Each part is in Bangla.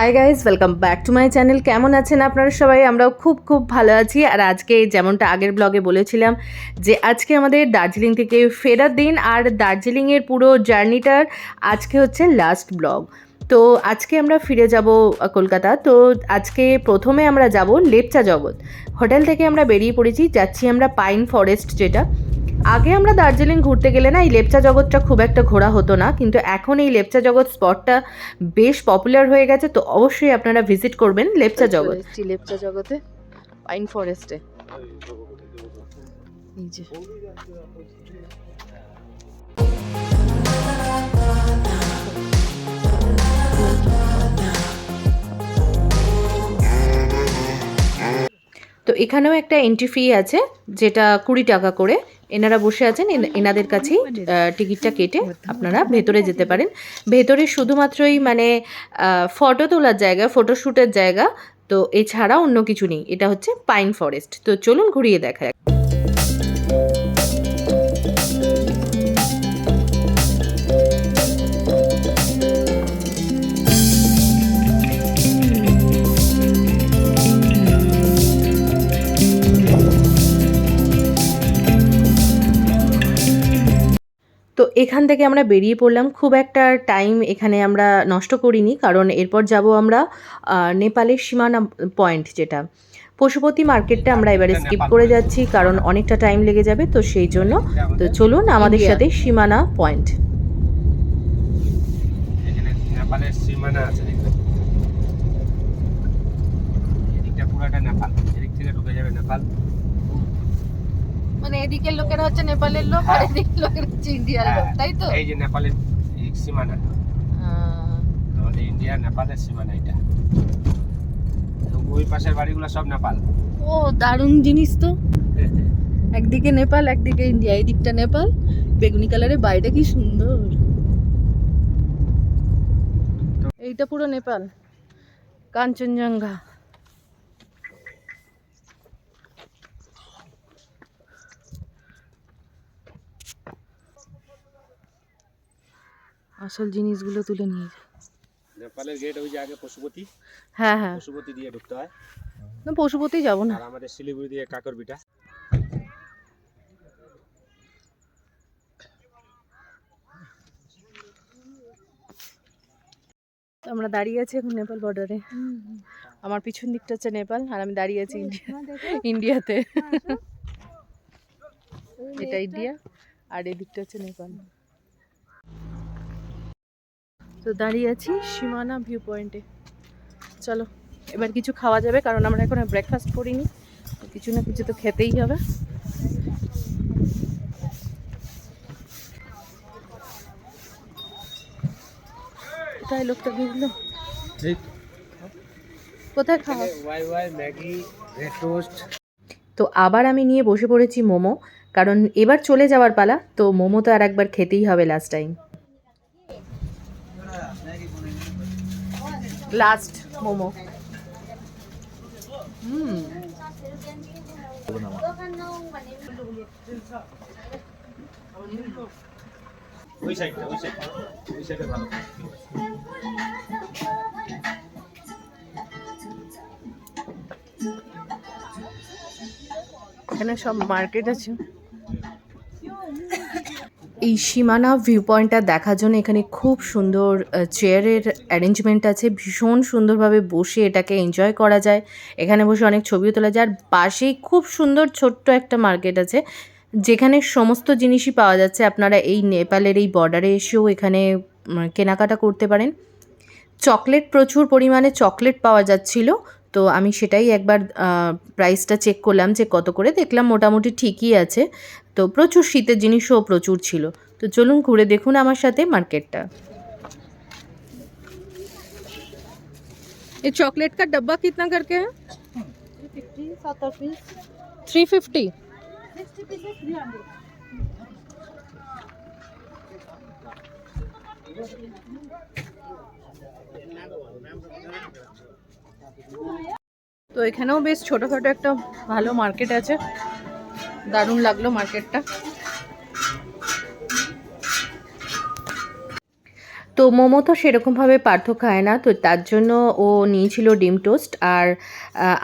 Hi guys welcome back to my channel কেমন আছেন আপনারা সবাই? আমরাও খুব খুব ভালো আছি। আর আজকে যেমনটা আগের ব্লগে বলেছিলাম, যে আজকে আমাদের দার্জিলিং থেকে ফেরার দিন, আর দার্জিলিংয়ের পুরো জার্নিটার আজকে হচ্ছে লাস্ট ব্লগ তো আজকে আমরা ফিরে যাব কলকাতা। তো আজকে প্রথমে আমরা যাব লেপচা জগৎ। হোটেল থেকে আমরা বেরিয়ে পড়েছি, যাচ্ছি আমরা পাইন ফরেস্ট যেটা। আগে আমরা দার্জিলিং ঘুরতে গেলে না এই লেপচা জগৎটা খুব একটা ঘোরা হতো না কিন্তু এখন এই লেপচা জগৎ স্পটটা বেশ পপুলার হয়ে গেছে তো অবশ্যই আপনারা ভিজিট করবেন লেপচা জগৎ। লেপচা জগতে পাইন ফরেস্টে তো এখানেও একটা এন্ট্রি ফি আছে যেটা কুড়ি টাকা করে। এনারা বসে আছেন, এন- এনাদের কাছেই টিকিটটা কেটে আপনারা ভেতরে যেতে পারেন। ভেতরে শুধুমাত্রই মানে ফটো তোলার জায়গা ফটোশ্যুটের জায়গা, তো এছাড়া অন্য কিছু নেই। এটা হচ্ছে পাইন ফরেস্ট। তো চলুন ঘুরিয়ে দেখা এখান থেকে আমরা বেরিয়ে পড়লাম। খুব একটা টাইম এখানে আমরা নষ্ট করিনি কারণ এরপর যাব আমরা নেপালের সীমানা পয়েন্ট যেটা। পশুপতি মার্কেটটা আমরা এবারে স্কিপ করে যাচ্ছি কারণ অনেকটা টাইম লেগে যাবে তো সেই জন্য। তো চলুন আমাদের সাথে সীমানা পয়েন্ট নেপালের সীমানা আছে এদিকটা পুরাটা নেপাল এদিক থেকে ঢুকে যাবে নেপাল। মানে এদিকের লোকেরা হচ্ছে নেপালের লোক আর হ্যাঁ। এদিকের লোকেরা হচ্ছে ইন্ডিয়ার লোক তাই তো? এই যে নেপালের সীমানা। আমাদের ইন্ডিয়া নেপালের সীমানা এটা। ওই পাশের বাড়িগুলো সব নেপাল। ও দারুণ জিনিস তো। একদিকে নেপাল একদিকে ইন্ডিয়া। এই দিকটা নেপাল। বেগুনি কালারের বাড়িটা কি সুন্দর। এইটা পুরো নেপাল। কাঞ্চনজঙ্ঘা। আসল জিনিসগুলো তুলে নিয়ে যায়। নেপালের গেট ওই যে আগে পশুপতি? হ্যাঁ হ্যাঁ। পশুপতি দিয়ে ঢুকতে হয়। না পশুপতি যাব না। আর আমাদের শিলিগুড়ি দিয়ে কাকরবিটা। আমরা দাঁড়িয়ে আছি এখন নেপাল বর্ডারে আমার পিছন দিকটা হচ্ছে নেপাল আর আমি দাঁড়িয়ে আছি ইন্ডিয়া ইন্ডিয়াতে। এটা ইন্ডিয়া আর এই দিকটা হচ্ছে নেপাল। তো দাঁড়িয়ে আছি সীমানা ভিউ পয়েন্টে চলো এবার কিছু খাওয়া যাবে কারণ আমরা এখন ব্রেকফাস্ট করিনি। কিছু না কিছু তো খেতেই হবে। কোথায় লোকটা ঢুকলো? কোথায় খাওয়া? Wai Wai Maggi red toast তো আবার আমি নিয়ে বসে পড়েছি মোমো কারণ এবার চলে যাওয়ার পালা তো মোমো তো আর একবার খেতেই হবে লাস্ট টাইম লাস্ট মোমো। এখানে সব মার্কেট আছে। এই সীমানা ভিউ পয়েন্টটা দেখার জন্য এখানে খুব সুন্দর চেয়ারের অ্যারেঞ্জমেন্ট আছে। ভীষণ সুন্দরভাবে বসে এটাকে এনজয় করা যায়। এখানে বসে অনেক ছবিও তোলা যায়। আর পাশেই খুব সুন্দর ছোট্ট একটা মার্কেট আছে, যেখানে সমস্ত জিনিসই পাওয়া যাচ্ছে। আপনারা এই নেপালের এই বর্ডারে এসেও এখানে কেনাকাটা করতে পারেন। চকলেট প্রচুর পরিমাণে চকলেট পাওয়া যাচ্ছিল। তো আমি সেটাই একবার প্রাইসটা চেক করলাম যে কত করে দেখলাম মোটামুটি ঠিকই আছে তো প্রচুর শীতের জিনিসও প্রচুর ছিল তো চলুন ঘুরে দেখুন আমার সাথে মার্কেটটা ये चॉकलेट का डब्बा कितना करके है थ्री फिफ्टी তো এখানেও বেশ ছোটোখাটো একটা ভালো মার্কেট আছে। দারুণ লাগল মার্কেটটা। তো মোমো তো সেরকমভাবে পার্থ খায় না, তো তার জন্য ও নিয়েছিল ডিম টোস্ট আর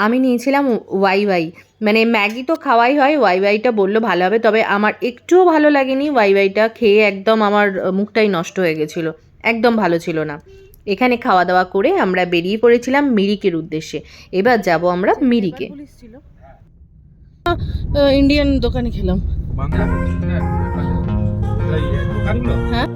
আমি নিয়েছিলাম ওয়াই ওয়াই। মানে ম্যাগি তো খাওয়াই হয়, ওয়াই ওয়াইটা বলল ভালো হবে, তবে আমার একটুও ভালো লাগেনি ওয়াই ওয়াইটা খেয়ে একদম আমার মুখটাই নষ্ট হয়ে গেছিল, একদম ভালো ছিল না। এখানে খাওয়া দাওয়া করে আমরা বেরিয়ে পড়েছিলাম মিরিকের উদ্দেশ্যে এবার যাব আমরা মিরিকে ইন্ডিয়ান দোকানে খেলাম হ্যাঁ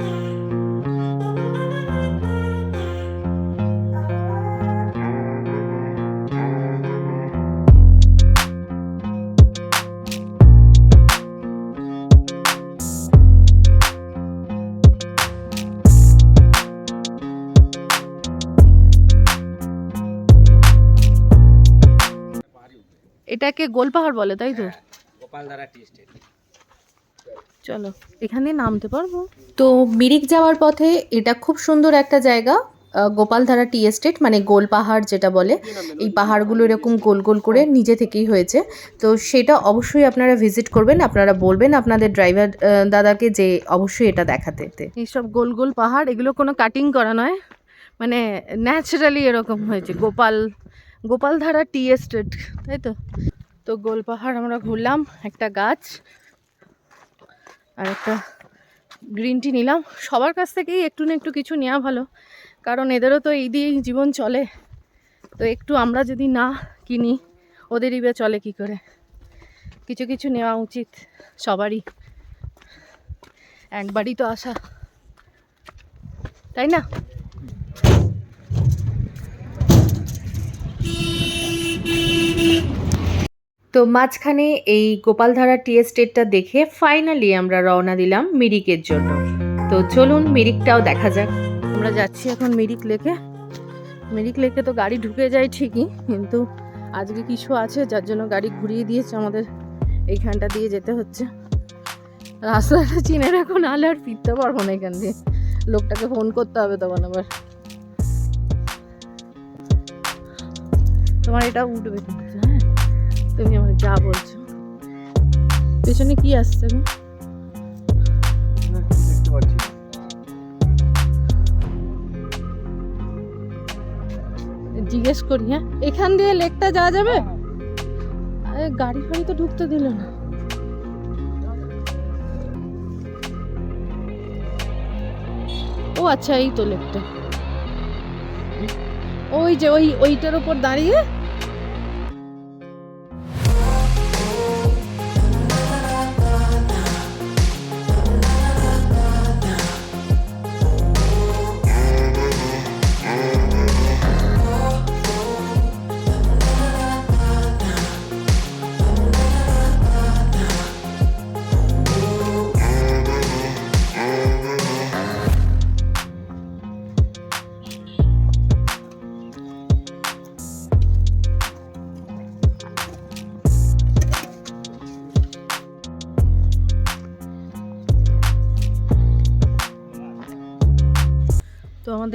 এটাকে গোলপাহাড় বলে তাই তো? টি স্টেট চলো এখানে নামতে পারব। তো মিরিক যাওয়ার পথে এটা খুব সুন্দর একটা জায়গা গোপালধারা টি এস্টেট মানে গোল পাহাড় যেটা বলে এই পাহাড়গুলো এরকম গোল গোল করে নিজে থেকেই হয়েছে। তো সেটা অবশ্যই আপনারা ভিজিট করবেন আপনারা বলবেন আপনাদের ড্রাইভার দাদাকে যে অবশ্যই এটা দেখাতে। এইসব গোল গোল পাহাড় এগুলো কোনো কাটিং করা নয়। মানে ন্যাচারালি এরকম হয়েছে গোপাল গোপালধারা টি এস্টেট, তাই তো? তো গোল পাহাড় আমরা ঘুরলাম, একটা গাছ আর একটা গ্রিন টি নিলাম। সবার কাছ থেকেই একটু না একটু কিছু নেওয়া ভালো, কারণ এদেরও তো এই দিয়েই জীবন চলে। তো একটু আমরা যদি না কিনি, ওদেরই বা চলে কি করে? কিছু কিছু নেওয়া উচিত সবারই। একবারই তো আসা তাই না? তো মাঝখানে এই গোপালধারা টি এস্টেটটা দেখে ফাইনালি আমরা রওনা দিলাম মিরিকের জন্য। তো চলুন মিরিকটাও দেখা যাক। আমরা যাচ্ছি এখন মিরিক লেকে। মিরিক লেকে তো গাড়ি ঢুকে যায় ঠিকই, কিন্তু আজকে কিছু আছে যার জন্য গাড়ি ঘুরিয়ে দিয়েছে আমাদের। এইখানটা দিয়ে যেতে হচ্ছে। রাস্তাটা চিনে রাখো, নাহলে আর ফিরতে পারব না এখান দিয়ে। লোকটাকে ফোন করতে হবে তখন আবার। তোমার এটা উঠবে। তুমি আমার যা বলছো। পেছনে কি আসছে গো? জিজ্ঞেস করি হ্যাঁ? এখান দিয়ে লেকটা যাওয়া যাবে? গাড়ি ফাড়ি তো ঢুকতে দিল না। ও আচ্ছা এই তো লেকটা। ওই যে, ওই, ওইটার উপর দাঁড়িয়ে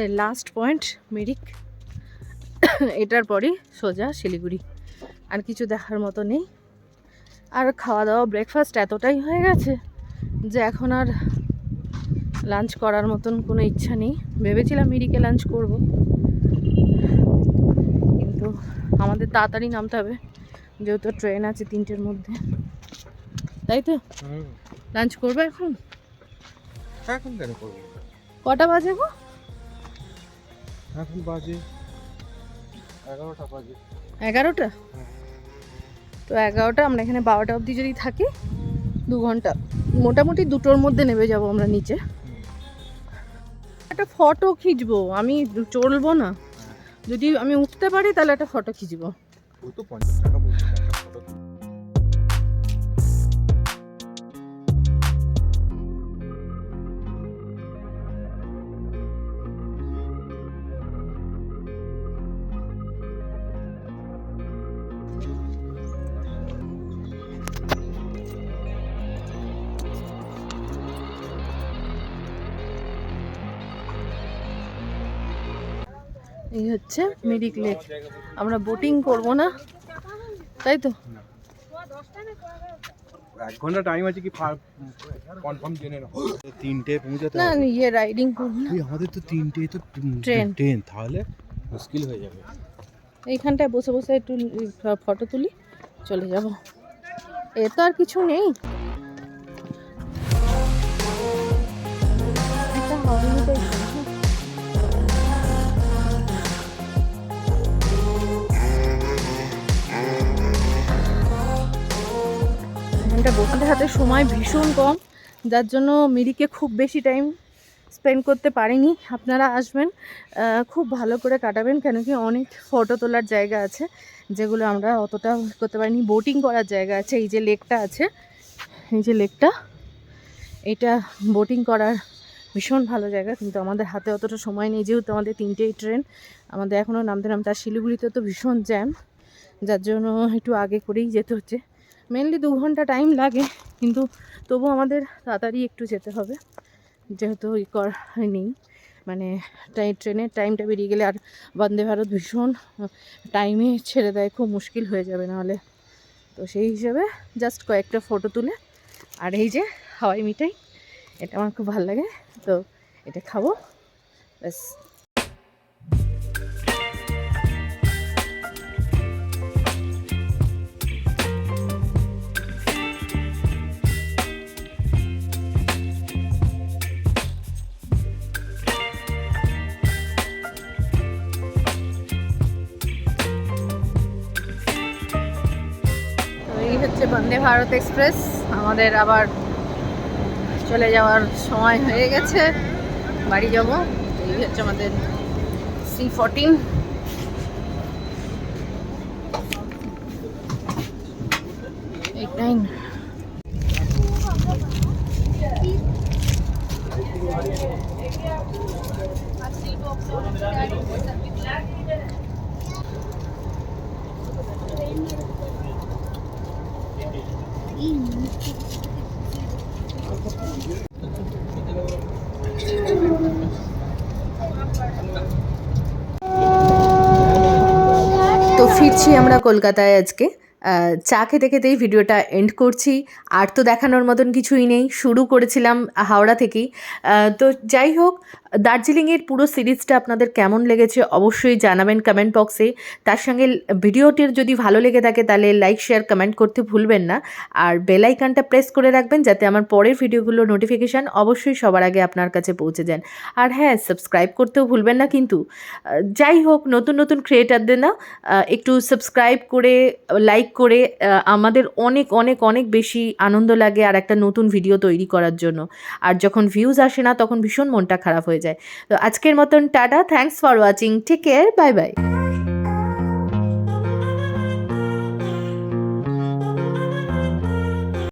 আমাদের লাস্ট পয়েন্ট মিরিক এটার পরই সোজা শিলিগুড়ি। আর কিছু দেখার মতো নেই। আর খাওয়া দাওয়া ব্রেকফাস্ট এতটাই হয়ে গেছে যে এখন আর লাঞ্চ করার মতন কোনো ইচ্ছা নেই। ভেবেছিলাম মিরিকে লাঞ্চ করব। কিন্তু আমাদের তাড়াতাড়ি নামতে হবে। যেহেতু ট্রেন আছে তিনটের মধ্যে। তাই তো? লাঞ্চ করবে এখন? এখন কেন করব? কটা বাজে গো? এখন বাজে এগারোটা বাজে। এগারোটা? তো এগারোটা আমরা এখানে বারোটা অবধি যদি থাকি দু ঘণ্টা। মোটামুটি দুটোর মধ্যে নেমে যাব আমরা নিচে। একটা ফটো খিঁচবো আমি চলবো না। যদি আমি উঠতে পারি তাহলে একটা ফটো খিঁচবো। এই হচ্ছে মিরিক লেক আমরা বোটিং করব না তাই তো? এক ঘণ্টা টাইম আছে কি কনফার্ম জেনে নাও। তিনটে পৌঁছাতে না ইয়ে রাইডিং করব না। তুই আমাদের তো তিনটে তো ট্রেন। ট্রেন তাহলে মুশকিল হয়ে যাবে। এইখানটায় বসে বসে একটু ফটো তুলি চলে যাব। এ তো আর কিছু নেই। হাতে সময় ভীষণ কম, যার জন্য মিরিকে খুব বেশি টাইম স্পেন্ড করতে পারিনি। আপনারা আসবেন খুব ভালো করে কাটাবেন, কেন কি অনেক ফটো তোলার জায়গা আছে, যেগুলো আমরা অতটা করতে পারিনি। বোটিং করার জায়গা আছে, এই যে লেকটা আছে, এই যে লেকটা, এটা বোটিং করার ভীষণ ভালো জায়গা, কিন্তু আমাদের হাতে অতটা সময় নেই, যেহেতু আমাদের তিনটেই ট্রেন আমাদের এখনও নামতে নামতে আর শিলিগুড়িতে তো ভীষণ জ্যাম যার জন্য একটু আগে করেই যেতে হচ্ছে। মেনলি দু ঘণ্টা টাইম লাগে, কিন্তু তবু আমাদের তাড়াতাড়ি একটু যেতে হবে। যেহেতু ই কর নেই মানে ট্রেনের টাইমটা বেরিয়ে গেলে আর বন্দে ভারত ভীষণ টাইমে ছেড়ে দেয়, খুব মুশকিল হয়ে যাবে নাহলে। তো সেই হিসাবে জাস্ট কয়েকটা ফটো তুলে, আর এই যে হাওয়াই মিঠাই, এটা আমার খুব ভালো লাগে। তো এটা খাব, ব্যাস। হচ্ছে বন্দে ভারত এক্সপ্রেস। আমাদের আবার চলে যাওয়ার সময় হয়ে গেছে। বাড়ি যাব। এই হচ্ছে আমাদের সি ফোরটিন এইট নাইন ফিরছি আমরা কলকাতায় আজকে। চা খেতে খেতেই ভিডিওটা এন্ড করছি। আর তো দেখানোর মতন কিছুই নেই। শুরু করেছিলাম হাওড়া থেকেই। তো যাই হোক দার্জিলিংয়ের পুরো সিরিজটা আপনাদের কেমন লেগেছে অবশ্যই জানাবেন কমেন্ট বক্সে তার সঙ্গে ভিডিওটির যদি ভালো লেগে থাকে তাহলে লাইক শেয়ার কমেন্ট করতে ভুলবেন না। আর বেল আইকনটা প্রেস করে রাখবেন যাতে আমার পরের ভিডিওগুলোর নোটিফিকেশান অবশ্যই সবার আগে আপনার কাছে পৌঁছে যান আর হ্যাঁ সাবস্ক্রাইব করতেও ভুলবেন না কিন্তু যাই হোক, নতুন নতুন ক্রিয়েটারদের না একটু সাবস্ক্রাইব করে লাইক করে আমাদের অনেক অনেক অনেক বেশি আনন্দ লাগে আর একটা নতুন ভিডিও তৈরি করার জন্য। আর যখন ভিউজ আসে না, তখন ভীষণ মনটা খারাপ হয়ে যায়। তো আজকের মতন tata thanks for watching take care bye bye